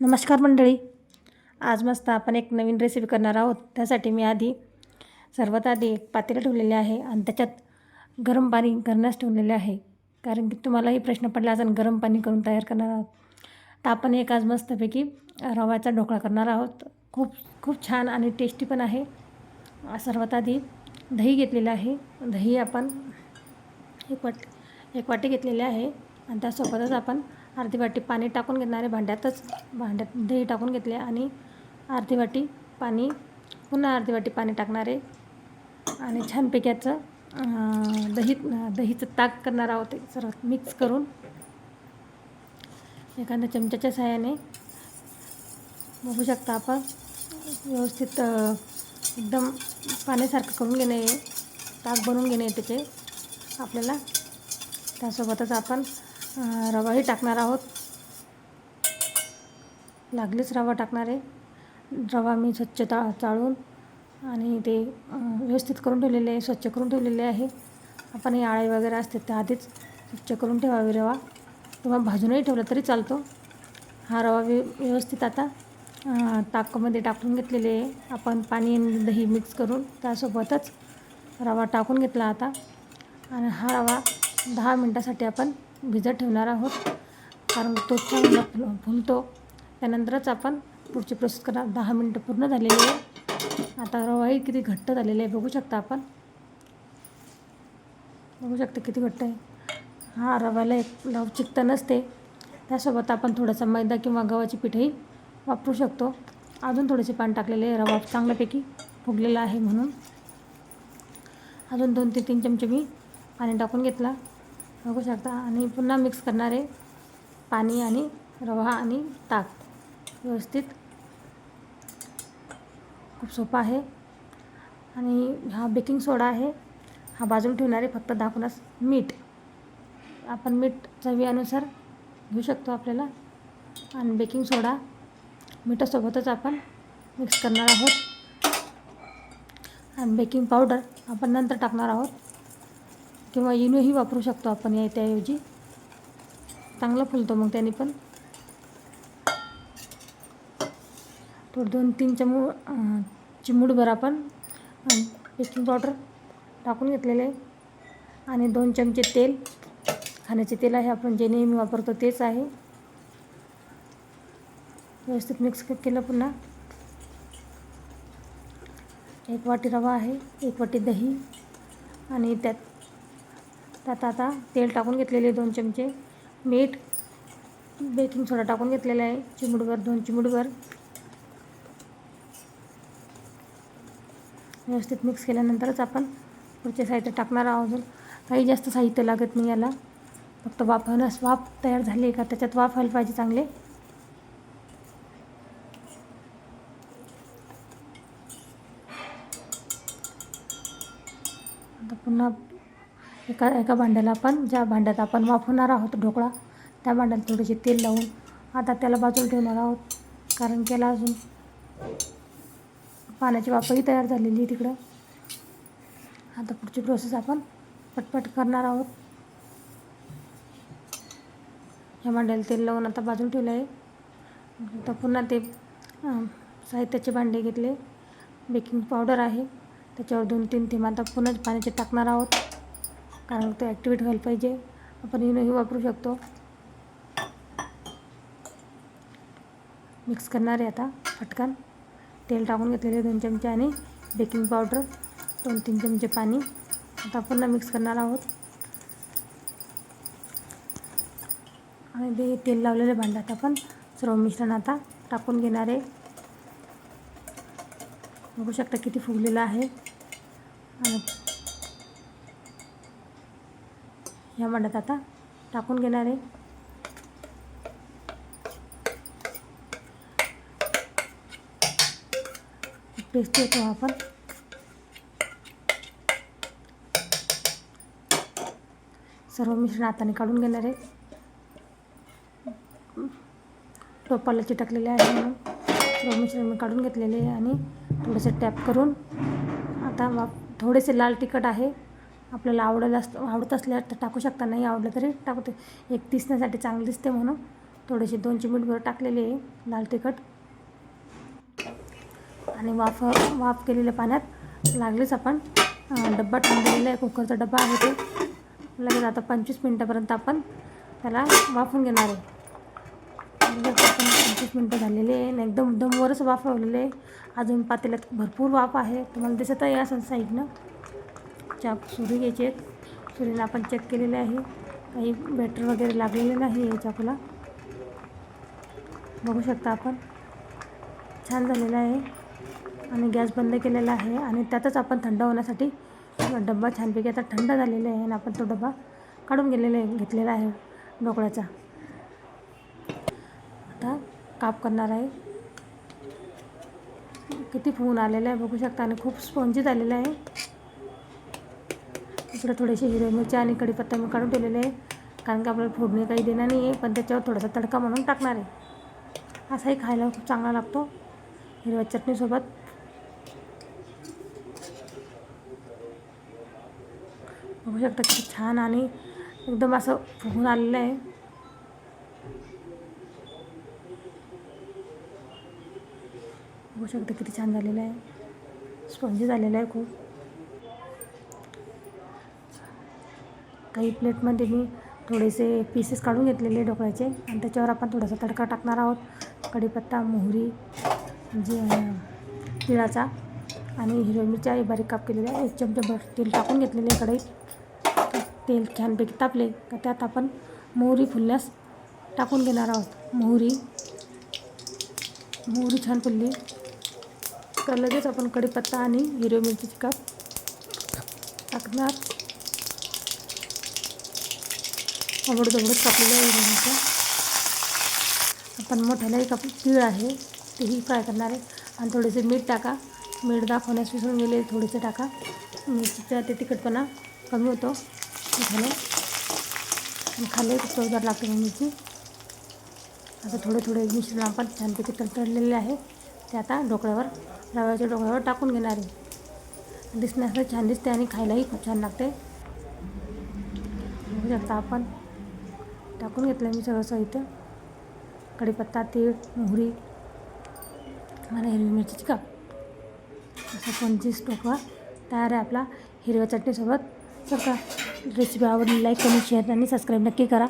नमस्कार मंडळी. आज मस्त आपण एक नवीन रेसिपी करणार आहोत. त्यासाठी मी आधी सर्वात आधी एक पातेलं ठेवलेले आहे आणि त्याच्यात गरम पाणी करण्यास ठेवलेले आहे. कारण की तुम्हालाही प्रश्न पडला असेल गरम पाणी करून तयार करणार आहोत. तर आपण एक आज मस्तपैकी रव्याचा ढोकळा करणार आहोत. खूप खूप छान आणि टेस्टी पण आहे. सर्वात आधी दही घेतलेलं आहे. दही आपण एक वाट एक वाटी घेतलेली आहे. आणि त्यासोबतच आपण अर्धी वाटी पाणी टाकून घेणार आहे भांड्यातच भांड्यात दही टाकून घेतले आणि अर्धी वाटी पाणी पुन्हा अर्धी वाटी पाणी टाकणार आहे. आणि छानपैकी याचं दही दहीचं ताक करणार आहोत ते सर्व मिक्स करून. एखाद्या चमच्याच्या सहाय्याने बघू शकता आपण. व्यवस्थित एकदम पाण्यासारखं करून घेणे ताक बनवून घेणे त्याचे आपल्याला. त्यासोबतच आपण रवाही टाकणार आहोत. लागलीच रवा टाकणार आहे. रवा मी स्वच्छ ता चाळून आणि ते व्यवस्थित करून ठेवलेले आहे स्वच्छ करून ठेवलेले आहे. आपण हे आळे वगैरे असते त्या आधीच स्वच्छ करून ठेवावी रवा. किंवा भाजूनही ठेवला तरी चालतो. हा रवा व्य व्यवस्थित आता ताकमध्ये ताकामध्ये टाकून घेतलेले आहे. आपण पाणी आणि दही मिक्स करून त्यासोबतच रवा टाकून घेतला आता. आणि हा रवा दहा मिनटासाठी आपण भिजत ठेवणार आहोत. कारण तो चांगला फुल फुलतो. त्यानंतरच आपण पुढची प्रोसेस करणार. दहा मिनटं पूर्ण झालेली आहे. आता रवाही किती घट्ट झालेली आहे बघू शकता आपण. बघू शकता किती घट्ट आहे. हा रव्याला एक लवचिकता नसते. त्यासोबत आपण थोडासा मैदा किंवा गव्हाची पिठही वापरू शकतो. अजून थोडेसे पाणी टाकलेले आहे. रवा चांगल्यापैकी फुगलेला आहे म्हणून. अजून दोन ते तीन चमचे मी पाणी टाकून घेतला. बघू शकता. आणि पुन्हा मिक्स करणार आहे पाणी आणि रवा आणि ताक व्यवस्थित. खूप सोपा आहे. आणि हा बेकिंग सोडा आहे. हा बाजूला ठेवणार आहे फक्त दाखवण्यास मीठ. आपण मीठ चवीनुसार घेऊ शकतो आपल्याला. आणि बेकिंग सोडा मिठासोबतच आपण मिक्स करणार आहोत. आणि बेकिंग पावडर आपण नंतर टाकणार आहोत. किंवा इनोही वापरू शकतो आपण या त्याऐवजी चांगला फुलतो मग त्याने पण. थोडं दोन तीन चमू चिमूडभर चिमूटभर आपण बेकिंग पावडर टाकून घेतलेले आहे. आणि दोन चमचे तेल खाण्याचे तेल आहे आपण जे नेहमी वापरतो तेच आहे. व्यवस्थित मिक्स केलं पुन्हा. एक वाटी रवा आहे एक वाटी दही आणि त्यात त्यात आता तेल टाकून घेतलेले दोन चमचे. मीठ बेकिंग सोडा टाकून घेतलेला आहे चिमूटभर दोन चिमूटभर. व्यवस्थित मिक्स केल्यानंतरच आपण पुढचे साहित्य टाकणार आहोत काही जास्त साहित्य लागत नाही याला. फक्त वाफवण्यास वाफ तयार झाले का? त्याच्यात वाफ व्हायला पाहिजे चांगले. आता पुन्हा एका एका भांड्याला आपण ज्या भांड्यात आपण वाफवणार आहोत ढोकळा त्या भांड्याला थोडेसे तेल लावून आता त्याला बाजूला ठेवणार आहोत. कारण त्याला अजून पाण्याची वाफही तयार झालेली आहे तिकडं. आता पुढची प्रोसेस आपण पटपट करणार आहोत. ह्या भांड्याला तेल लावून आता बाजूला ठेवलं आहे. आता पुन्हा ते साहित्याचे भांडे घेतले. बेकिंग पावडर आहे. त्याच्यावर दोन तीन थेंब आता पुन्हा पाण्याचे टाकणार आहोत. कारण तो ॲक्टिवेट व्हायला पाहिजे. आपण इनोही वापरू शकतो. मिक्स करणार आहे आता फटकन तेल टाकून घेतलेले दोन चमचे आणि बेकिंग पावडर दोन तीन चमचे पाणी. आता पुन्हा मिक्स करणार आहोत. आणि ते तेल लावलेले भांड्यात आपण सर्व मिश्रण आता टाकून घेणार आहे. बघू शकता किती फुगलेलं आहे. आणि ह्या भांड्यात आता टाकून घेणार आहे. पेस्ट येतो आपण. सर्व मिश्रण हाताने काढून घेणार आहे. टोपाला चिटकलेले आहे म्हणून सर्व मिश्रण मी काढून घेतलेले आहे आणि थोडेसे टॅप करून आता वा थोडेसे लाल तिखट आहे. आपल्याला आवडलं असतं आवडत असल्या तर टाकू शकता नाही आवडलं तरी टाकते एक दिसण्यासाठी चांगलं दिसते म्हणून. थोडेसे दोन चिमूटभर टाकलेले आहे लाल तिखट. आणि वाफ वाफ केलेल्या पाण्यात लागलेच आपण डब्बा ठेवलेला आहे. कुकरचा डब्बा आहे ते. लगेच आता पंचवीस मिनटापर्यंत आपण त्याला वाफून घेणार आहे. पंचवीस मिनटं झालेले आहे आणि एकदम दमवरच वाफवलेले आहे. अजून पातेल्यात भरपूर वाफ आहे. तुम्हाला दिसत आहे असं साईडनं चाप सुरी घ्यायची आहेत. सुरीला आपण चेक केलेले आहे. काही बॅटर वगैरे लागलेले नाही आहे चाकूला बघू शकता आपण. छान झालेलं आहे. आणि गॅस बंद केलेला आहे. आणि त्यातच आपण थंड होण्यासाठी डब्बा छानपैकी आता थंड झालेला आहे आणि आपण तो डब्बा काढून गेलेला आहे घेतलेला आहे ढोकळ्याचा. आता काप करणार आहे. किती फुगून आलेला आहे बघू शकता. आणि खूप स्पॉन्जी झालेला आहे. इकडं थोडेसे हिरवे मिरची आणि कढीपत्ता मी काढून ठेवलेले आहे. कारण की आपल्याला फोडणी काही देणार नाही आहे पण त्याच्यावर थोडासा तडका म्हणून टाकणार आहे. असाही खायला खूप चांगला लागतो हिरव्या चटणीसोबत बघू शकता किती छान आणि एकदम असं फुगून आलेलं आहे. बघू शकता किती छान झालेलं आहे. स्पंजी झालेलं आहे खूप. काही प्लेटमध्ये मी थोडेसे पीसेस काढून घेतलेले ढोकळ्याचे. आणि त्याच्यावर आपण थोडासा तडका टाकणार आहोत. कढीपत्ता मोहरी जे तिळाचा आणि हिरव्या मिरच्या बारीक काप केलेल्या एक चमचाभर तेल टाकून घेतलेले आहे कढईत. तेल छानपैकी तापले का त्यात आपण मोहरी फुलण्यास टाकून घेणार आहोत. मोहरी मोहरी छान फुलली. तर लगेच आपण कढीपत्ता आणि हिरव्या मिरचीची काप टाकणार. आवड दगडच कापलेलं आहे हिरव्या मिरच्या आपण मोठ्यालाही काप तीळ आहे तेही फ्राय करणार आहे. आणि थोडेसे मीठ टाका. मीठ दाखवण्यास विसरून गेले थोडेसे टाका. मिरचीचा ते तिखटपणा कमी होतो. मिठाने आणि खाल्ले चवदार लागते मग मिरची. आता थोडे थोडे मिश्रण आपण छानपैकी तडतडलेले आहे. ते आता ढोकळ्यावर रव्याच्या ढोकळ्यावर टाकून घेणार आहे. दिसण्यास छान दिसते आणि खायलाही खूप छान लागते शकता आपण. टाकून घेतलं मी सगळं साहित्य कढीपत्ता तीळ मोहरी आणि हिरवी मिरची काप असा पंचवीस टोकवा तयार आहे आपला हिरव्या चटणीसोबत. सर का रेसिपी आवडली लाईक कमेंट शेअर आणि सबस्क्राईब नक्की करा.